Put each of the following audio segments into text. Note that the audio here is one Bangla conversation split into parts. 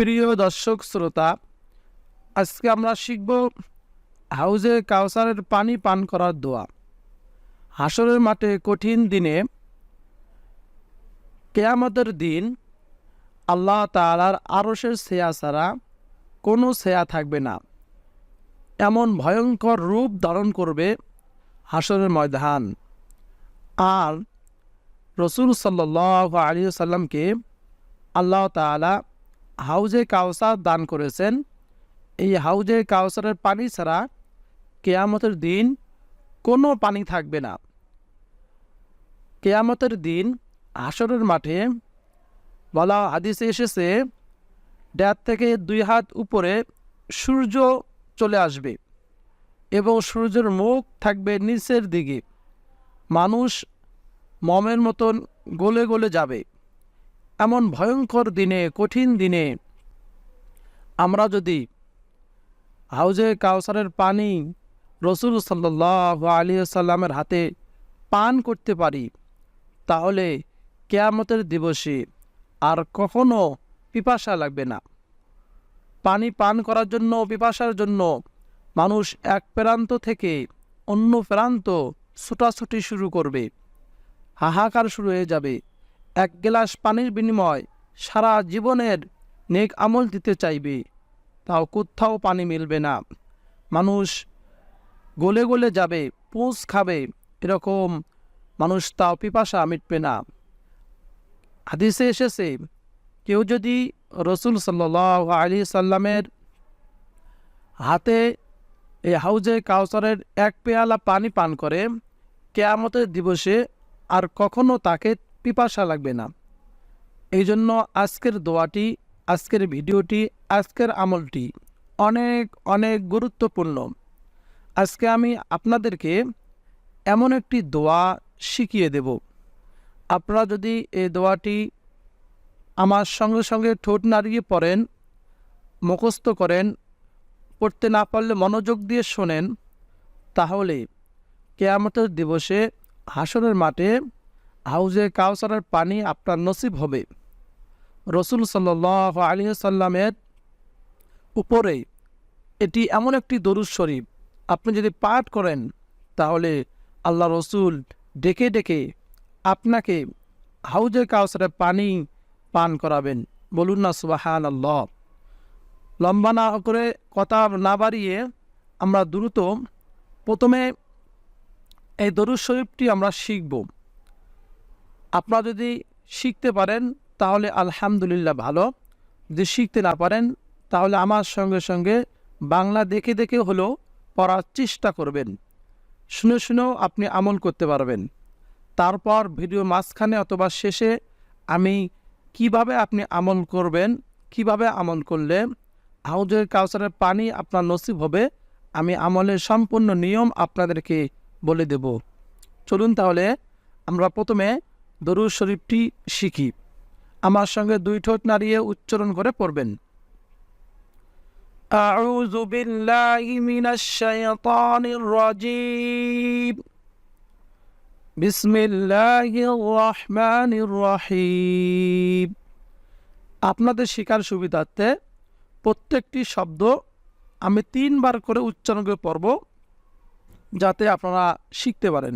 প্রিয় দর্শক শ্রোতা, আজকে আমরা শিখব হাউজে কাউসারের পানি পান করার দোয়া। হাসরের মাঠে কঠিন দিনে কেয়ামতের দিন আল্লাহ তালার আরসের সেয়া ছাড়া কোনো সেয়া থাকবে না। এমন ভয়ঙ্কর রূপ ধারণ করবে হাসরের ময়দান। আর রসুল সাল্লাহ আলী সাল্লামকে আল্লাহ তালা হাউজে কাউসার দান করেছেন। এই হাউজে কাউসারের পানি ছাড়া কেয়ামতের দিন কোনো পানি থাকবে না। কেয়ামতের দিন হাসরের মাঠে বলা হাদিসে এসেছে ড্যাত থেকে দুই হাত উপরে সূর্য চলে আসবে এবং সূর্যের মুখ থাকবে নিচের দিকে। মানুষ মমের মতন গলে গলে যাবে। এমন ভয়ঙ্কর দিনে, কঠিন দিনে আমরা যদি হাউজে কাউসারের পানি রসুল সাল্লাহ আলী সাল্লামের হাতে পান করতে পারি, তাহলে কেয়ামতের দিবসে আর কখনো পিপাসা লাগবে না। পানি পান করার জন্য, পিপাসার জন্য মানুষ এক প্রান্ত থেকে অন্য প্রান্ত ছুটাছুটি শুরু করবে। হাহাকার শুরু হয়ে যাবে। এক গ্লাস পানির বিনিময় সারা জীবনের নেক আমল দিতে চাইবে। তাও কোথাও পানি মিলবে না। মানুষ গলে গলে যাবে, পুঁজ খাবে, এরকম মানুষ তাও পিপাসা মিটবে না। হাদিসে এসেছে, কেউ যদি রসুল সাল্লাহ আলী সাল্লামের হাতে এই হাউজে কাউসারের এক পেয়ালা পানি পান করে, কেয়ামতের দিবসে আর কখনো তাকে পিপাসা লাগবে না। এই জন্য আজকের দোয়াটি, আজকের ভিডিওটি, আজকের আমলটি অনেক অনেক গুরুত্বপূর্ণ। আজকে আমি আপনাদেরকে এমন একটি দোয়া শিখিয়ে দেব। আপনারা যদি এই দোয়াটি আমার সঙ্গে সঙ্গে ঠোঁট নাড়িয়ে পড়েন, মুখস্থ করেন, পড়তে না পারলে মনোযোগ দিয়ে শোনেন, তাহলে কেয়ামতের দিবসে হাসনের মাঠে হাউজে কাউসারের পানি আপনার নসিব হবে। রসুল সাল্লাহ আলী সাল্লামের উপরে এটি এমন একটি দরুদ শরীফ। আপনি যদি পাঠ করেন, তাহলে আল্লাহ রসুল ডেকে ডেকে আপনাকে হাউজে কাউসারের পানি পান করাবেন। বলুন না সুবাহান আল্লাহ লম্বা না করে কথা না বাড়িয়ে আমরা দ্রুত প্রথমে এই দরুদ শরীফটি আমরা শিখব। আপনারা যদি শিখতে পারেন, তাহলে আলহামদুলিল্লাহ ভালো। যদি শিখতে না পারেন, তাহলে আমার সঙ্গে সঙ্গে বাংলা দেখে দেখে হলেও পড়ার চেষ্টা করবেন। শুনে শুনেও আপনি আমল করতে পারবেন। তারপর ভিডিও মাঝখানে অথবা শেষে আমি কীভাবে আপনি আমল করবেন, কীভাবে আমল করলে হাউজের কাউসারের পানি আপনার নসিব হবে, আমি আমলের সম্পূর্ণ নিয়ম আপনাদেরকে বলে দেব। চলুন তাহলে আমরা প্রথমে দরুদ শরীফটি শিখি আমার সঙ্গে দুই ঠোঁট নাড়িয়ে উচ্চারণ করে পড়বেন أعوذ بالله من الشيطان الرجيم بسم الله الرحمن الرحيم আপনাদের শেখার সুবিধার্থে প্রত্যেকটি শব্দ আমি তিনবার করে উচ্চারণ করে পড়ব যাতে আপনারা শিখতে পারেন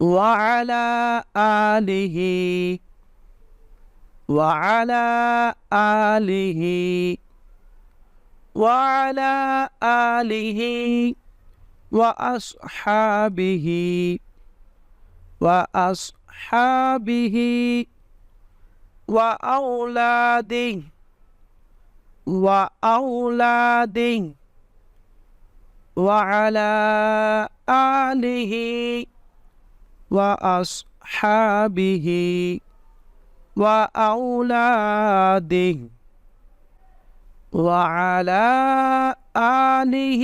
وعلى آله وعلى آله وعلى آله وأصحابه وأصحابه وأولاده وأولاده وعلى آله وأصحابه وأولاده وعلى آله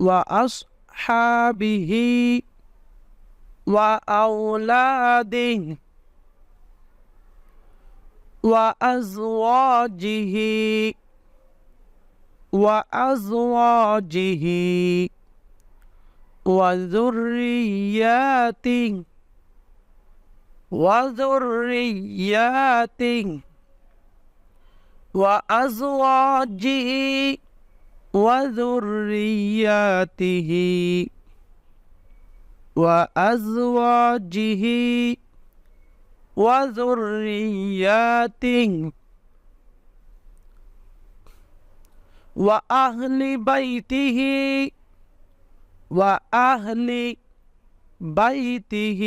وأصحابه وأولاده وأزواجه وأزواجه وذرياته وذرياته وأزواجه وذرياته وأزواجه وذرياته وأهل بيته وأهل بيته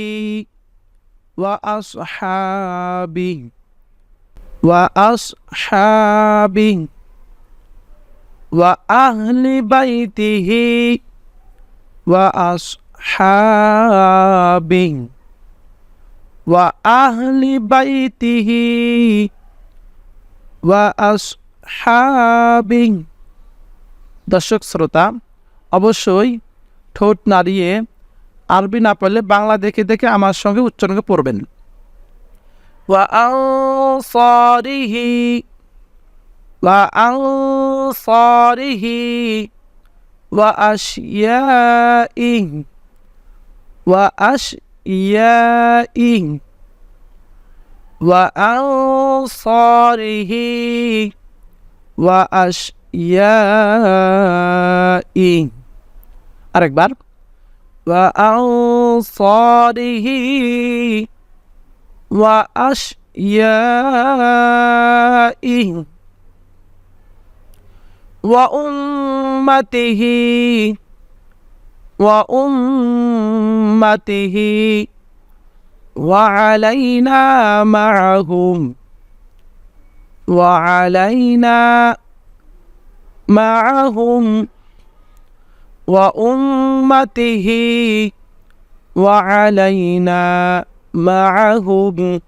وأصحابه وأصحابه وأهل بيته وأصحابه وأهل بيته وأصحابه দর্শক শ্রোতা অবশ্যই ঠোঁট নাড়িয়ে আরবি না পারলে বাংলা দেখে দেখে আমার সঙ্গে উচ্চারণকে পড়বেন ওয়া সরিহি ওয়া সরিহি ওয়া সরিহি ওয়া আরেকবার وأنصاره وأشيائه وأمته وأمته وعلينا معهم وعلينا معهم وأمته وعلينا معهم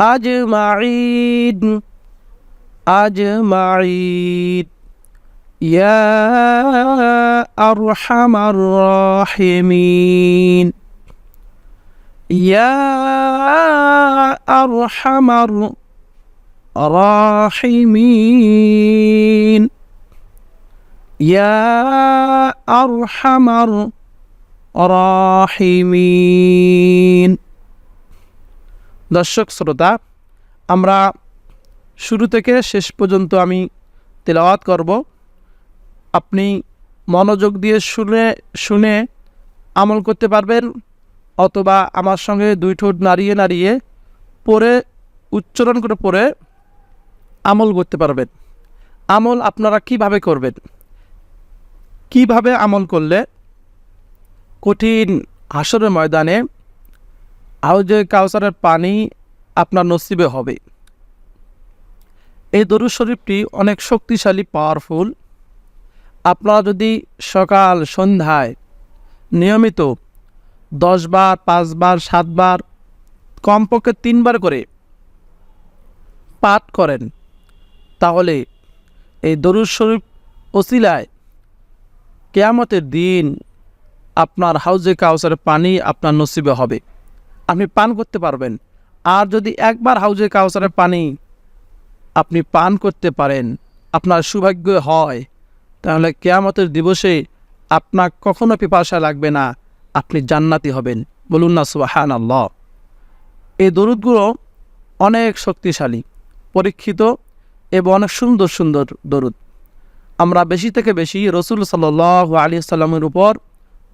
أجمعين أجمعين. يا أرحم الراحمين. يا أرحم الراحمين. يا أرحم الراحمين দর্শক শ্রোতা আমরা শুরু থেকে শেষ পর্যন্ত আমি তেলাওয়াত করব আপনি মনোযোগ দিয়ে শুনে শুনে আমল করতে পারবেন অথবা আমার সঙ্গে দুই ঠোঁট নাড়িয়ে নাড়িয়ে পরে উচ্চারণ করে পরে আমল করতে পারবেন আমল আপনারা কিভাবে করবেন কীভাবে আমল করলে কঠিন হাসরের ময়দানে হাউজে কাউসারের পানি আপনার নসিবে হবে। এই দরুদ শরীফটি অনেক শক্তিশালী পাওয়ারফুল আপনারা যদি সকাল, সন্ধ্যায় নিয়মিত দশবার পাঁচবার সাতবার কমপক্ষে তিনবার করে পাঠ করেন, তাহলে এই দরুদ শরীফ ওসিলায় কেয়ামতের দিন আপনার হাউজে কাউসারের পানি আপনার নসিবে হবে। আপনি পান করতে পারবেন। আর যদি একবার হাউজে কাউসারের পানি আপনি পান করতে পারেন, আপনার সৌভাগ্য হয়, তাহলে কেয়ামতের দিবসে আপনার কখনো পিপাসা লাগবে না, আপনি জান্নাতি হবেন। বলুন না সুবাহান আল্লাহ এই দরুদগুলো অনেক শক্তিশালী, পরীক্ষিত এবং অনেক সুন্দর সুন্দর দরুদ। আমরা বেশি থেকে বেশি রসুল সাল্লাহ আলী সাল্লামের উপর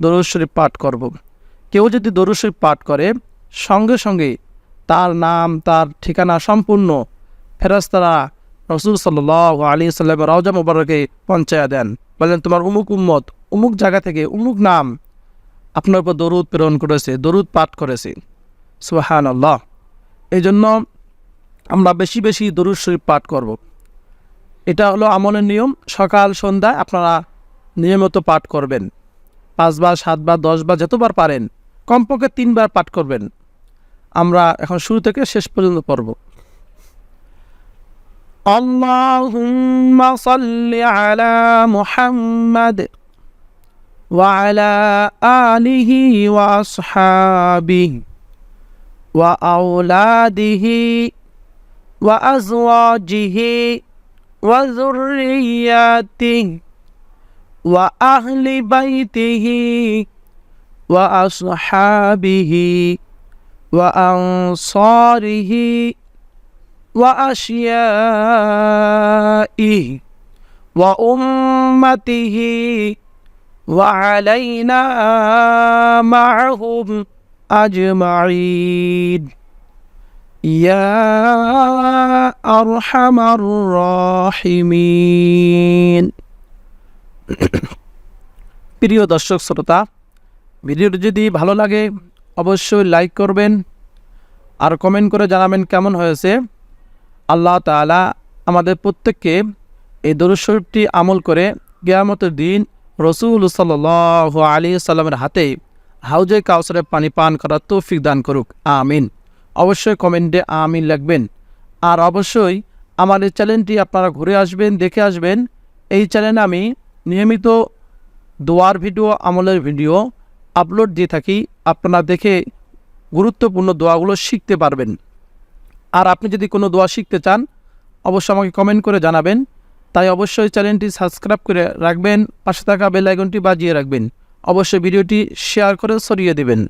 দরুদ শরীফ পাঠ করব। কেউ যদি দরুদ শরীফ পাঠ করে, সঙ্গে সঙ্গে তার নাম, তার ঠিকানা সম্পূর্ণ ফেরাস্তারা রসুল সাল্লাহ আলী সাল্লামের রওজা মুবারকে পঞ্চায়া দেন বলেন, তোমার উমুক উম্মত, উমুক জায়গা থেকে উমুক নাম আপনার উপর দরুদ প্রেরণ করেছে, দরুদ পাঠ করেছে সুহান আল্লাহ এই জন্য আমরা বেশি বেশি দরুদ শরীফ পাঠ করব। এটা হলো আমলের নিয়ম সকাল সন্ধ্যায় আপনারা নিয়মিত পাঠ করবেন পাঁচবার সাতবার দশবার যতবার পারেন কমপক্ষে তিনবার পাঠ করবেন আমরা এখন শুরু থেকে শেষ পর্যন্ত পড়ব اللهم صل على محمد وعلى آله وأصحابه وأولاده وأزواجه وذرياته وأهل بيته وأصحابه وأنصاره وأشيائه وأمته وعلينا معهم أجمعين. يا أرحم الراحمين প্রিয় দর্শক শ্রোতা ভিডিওটি যদি ভালো লাগে অবশ্যই লাইক করবেন আর কমেন্ট করে জানাবেন কেমন হয়েছে আল্লাহ তাআলা আমাদের প্রত্যেককে এই দরুদ শরীফটি আমল করে কেয়ামতের দিন রসুল সাল্লাহ আলী সাল্লামের হাতে হাউজে কাউসারের পানি পান করার তৌফিক দান করুক আমিন অবশ্যই কমেন্টে আমিন লিখবেন আর অবশ্যই আমার এই চ্যানেলটি আপনারা ঘুরে আসবেন, দেখে আসবেন। এই চ্যানেলে আমি নিয়মিত দোয়ার ভিডিও, আমলের ভিডিও আপলোড দিয়ে থাকি। আপনারা দেখে গুরুত্বপূর্ণ দোয়াগুলো শিখতে পারবেন। আর আপনি যদি কোনো দোয়া শিখতে চান, অবশ্যই আমাকে কমেন্ট করে জানাবেন। তাই অবশ্যই চ্যানেলটি সাবস্ক্রাইব করে রাখবেন, পাশে থাকা বেল আইকনটি বাজিয়ে রাখবেন। অবশ্যই ভিডিওটি শেয়ার করে ছড়িয়ে দেবেন।